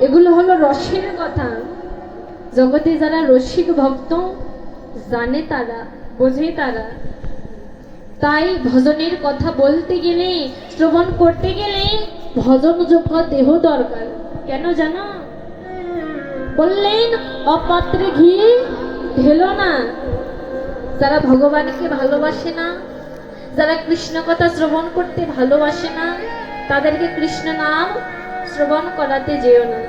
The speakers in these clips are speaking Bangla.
এগুলো হলো রসের কথা। জগতে যারা রসিক ভক্ত, জানে তারা, বোঝে তারা। তাই ভজনের কথা বলতে গেলে, শ্রবণ করতে গেলে ভজন যোগ্য দেহ দরকার। কেন জানো? বললেন, অপাত্রে ঘি ঢেলো না। যারা ভগবানকে ভালোবাসে না, যারা কৃষ্ণ কথা শ্রবণ করতে ভালোবাসে না, তাদেরকে কৃষ্ণ নাম শ্রবণ করাতে যেও না।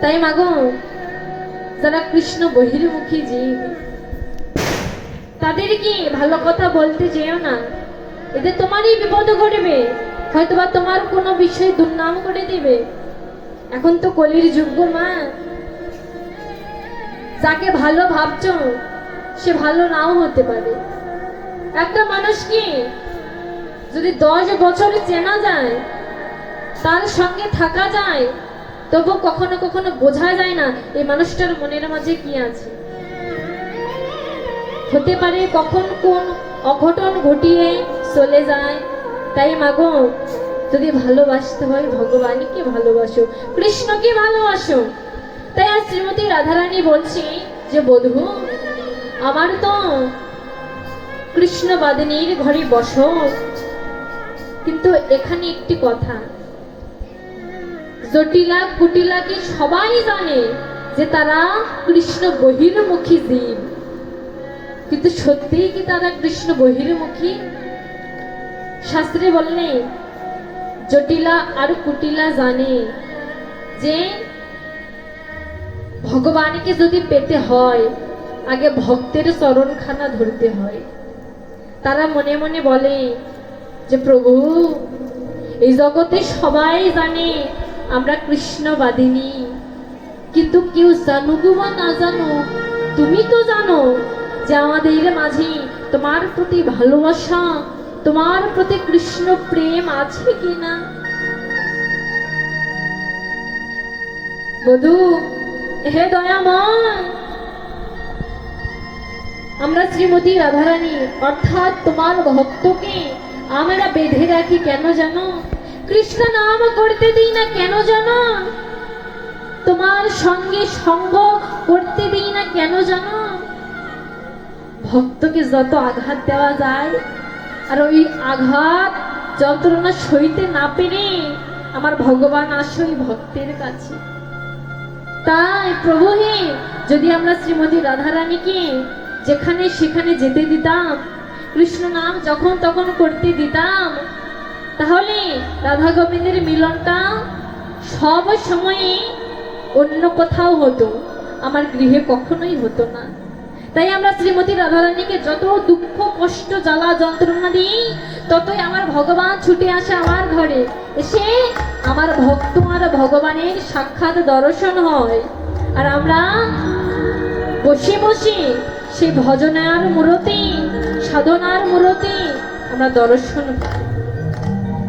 তাই মাগো, যারা কৃষ্ণ বহির্মুখী জীব তাদেরকে ভালো কথা বলতে যেও না? এতে তোমারই বিপদ ঘটবে, হয়তোবা তোমার কোনো বিষয়ে দুর্নাম করে দিবে। এখন তো কলির যুগ মা। যাকে ভালো ভাবছ, সে ভালো নাও হতে পারে। একটা মানুষকে যদি দশ বছর চেনা যায়, তার সঙ্গে থাকা যায়, তবু কখনো কখনো বোঝা যায় না এই মানুষটার মনের মাঝে কি আছে। হতে পারে কখন কোন অঘটন ঘটিয়ে চলে যায়, তাই মাগো, যদি ভালোবাসতে হয় ভগবানকে ভালোবাসো, কৃষ্ণকে ভালোবাসো। তাই আর শ্রীমতী রাধারানী বলছি যে, বধূ, আমার তো কৃষ্ণ বাদিনীর ঘরে বসো। কিন্তু এখানে একটি কথা। জটিলা কুটিলাকে সবাই জানে যে তারা কৃষ্ণ বহির্মুখী জীব? কিন্তু সত্যিই কি তারা কৃষ্ণ বহির্মুখী? শাস্ত্রে বললে জটিলা আর কুটিলা জানে যে ভগবানকে যদি পেতে হয়, আগে ভক্তের চরণখানা ধরতে হয়। তারা মনে মনে বলে যে প্রভু, এই জগতে সবাই জানে আমরা কৃষ্ণবাদিনী। কিন্তু কেউ জানুক বা না জানো, তুমি তো জানো যে আমাদের মাঝে তোমার প্রতি ভালোবাসা, তোমার প্রতি কৃষ্ণ প্রেম আছে কিনা? বধু, হে দয়াময়, আমরা শ্রীমতী রাধারানী, অর্থাৎ তোমার ভক্তকে আমরা বেঁধে রাখি কেন জানো? কৃষ্ণ নাম করতে দিই না কেন জানো? তোমার সঙ্গে সঙ্গ করতে দিই না কেন জানো? ভক্তকে যত আঘাত দেওয়া যায়, আর ওই আঘাত যন্ত্রণা সইতে না পেরে আমার ভগবান আসে ওই ভক্তের কাছে। তাই প্রভু হে যদি আমরা শ্রীমতী রাধারানীকে যেখানে সেখানে যেতে দিতাম কৃষ্ণ নাম যখন তখন করতে দিতাম, তাহলে রাধা গোবিন্দের মিলনটা সব সময়ে অন্য কোথাও হতো, আমার গৃহে কখনোই হতো না। তাই আমরা শ্রীমতী রাধারানীকে যত দুঃখ, কষ্ট, জ্বালা, যন্ত্রণা দিই, ততই আমার ভগবান ছুটে আসে আমার ঘরে। এসে আমার ভক্ত আর ভগবানের সাক্ষাৎ দর্শন হয়। আর আমরা বসে বসে সেই ভজনার মূরতি সাধনার মূরতি আমরা দর্শন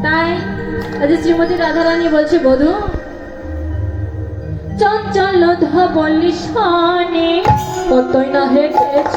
তাই আজ শ্রীমতী রাধারানী বলছে, বধু, চঞ্চল ধবলি শনে কতই না হেঁটেছ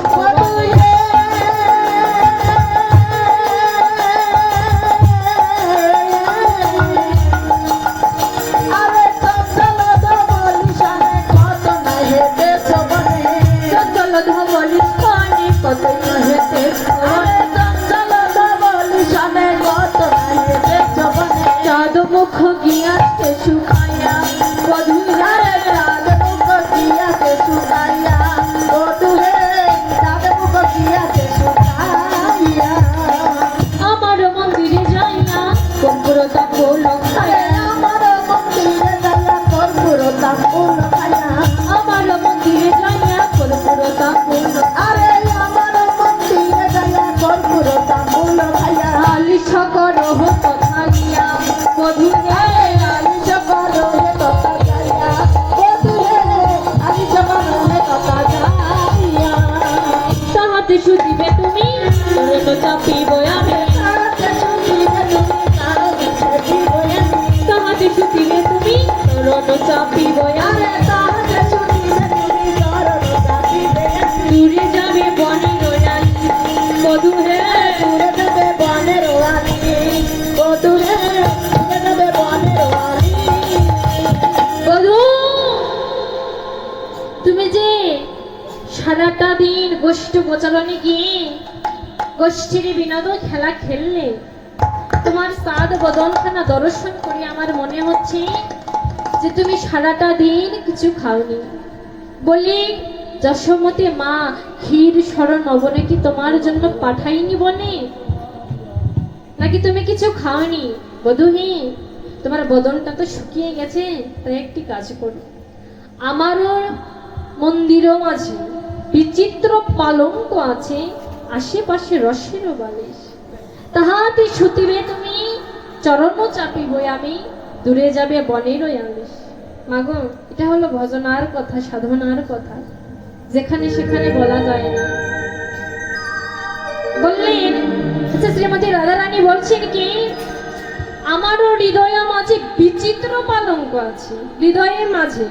দিন গোষ্ঠ গিয়ে গোষ্ঠীর বিনোদ খেলা খেললে। তোমার সাদ বদনখানা দর্শন করে আমার মনে হচ্ছে যে তুমি সারাটা দিন কিছু খাওনি। বলি, যশোমতী মা ক্ষীর স্মরণ নবনে কি তোমার জন্য পাঠাইনি বনে? নাকি তুমি কিছু খাওনি? বধূহি, তোমার বদনটা তো শুকিয়ে গেছে, তাই একটি কাজ করো। আমারও মন্দিরও মাঝে বিচিত্র পালঙ্ক আছে আশেপাশে রসেরও বালিশ। তাহাতে শুতিবে তুমি, চরণ চাপিব আমি, দূরে যাবে বনেরও আলিশ। মাগো, এটা হলো ভজনার কথা, সাধনার কথা। যেখানে সেখানে বলা যায় না। বললেন আচ্ছা শ্রীমতী রাধারানী বলছেন কি, আমারও হৃদয় মাঝে বিচিত্র পালঙ্ক আছে, হৃদয়ের মাঝে।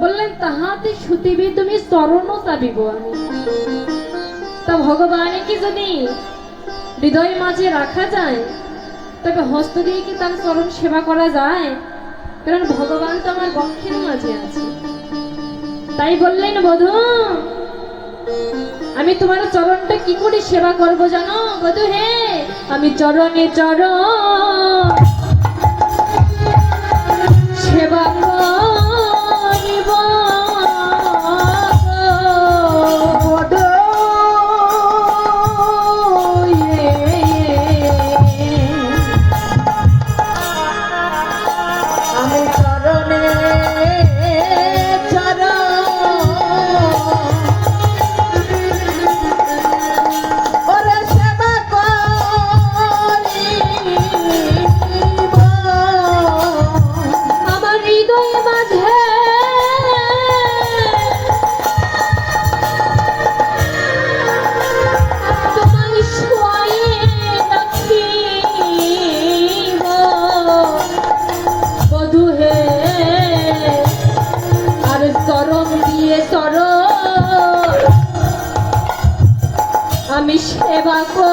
বললেন, তাহাতে শুতিবে তুমি চরণ চাবিব আমি। তা ভগবানকে যদি হৃদয়ের মাঝে রাখা যায়, তবে হস্ত দিয়ে কি তার চরণ সেবা করা যায়? কারণ ভগবান তো আমার বক্ষের মাঝে আছে। তাই বললেন, বধূ, আমি তোমার চরণটা কি করে সেবা করব জানো? বধু, হে, আমি চরণে চরণ সেবা করিব সেবা করিব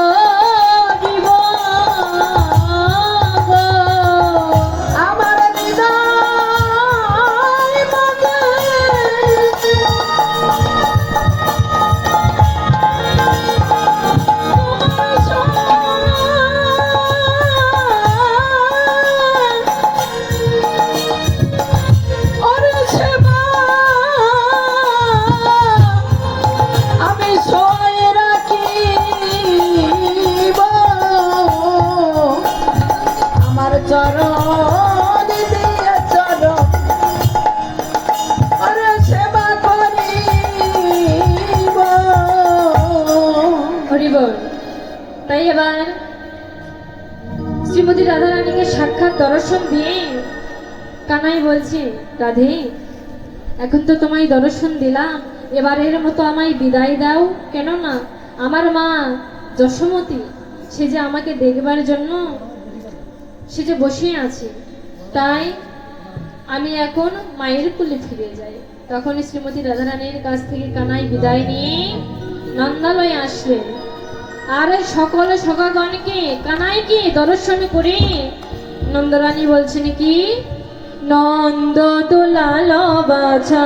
বলছে, রাধে, এখন তো তোমায় দর্শন দিলাম। এবারের মতো আমায় বিদায় দাও। কেন না আমার মা যশোমতী, সে যে আমাকে দেখবার জন্য সে যে বসে আছে, তাই আমি এখন মায়ের কুলে ফিরে যাই। তখন শ্রীমতী রাধারানীর কাছ থেকে কানাই বিদায় নিয়ে নন্দালয়ে আসলেন। আর সকল সখাগণকে কানাইকে দর্শন করে নন্দরানী বলছেন, কি নন্দ তোলা বাছা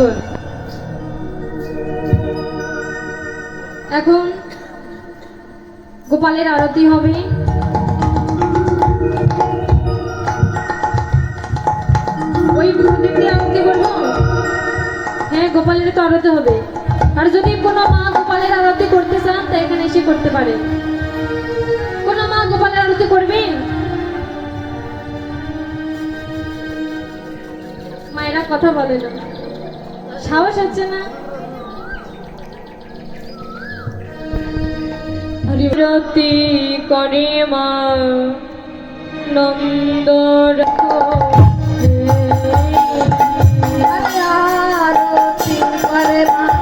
বল এখন গোপালের আরতি হবে। ওই দিয়ে আরতি করব? হ্যাঁ গোপালের তো আরতি হবে। আর যদি কোনো মা গোপালের আরতি করতে চান, তা এখানে এসে করতে পারে। কোনো মা গোপালের আরতি করবেন? মায়েরা কথা বলে না সাহস হচ্ছে না? বিরতি করে মা নন্দ রাখো। আরতি করে মা।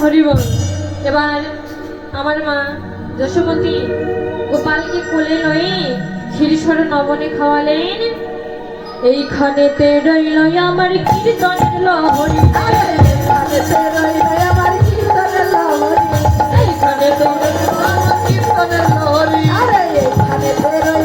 হরিব এবার আমার মা যশোমতি গোপালকে কোলে লই শিরিষর নবনে খাওয়ালেন। এইখানেতে রইল আমার কীর্তনের লহরি। এইখানেতে আমার কীর্তনের লহরি। কীর্তনের রইল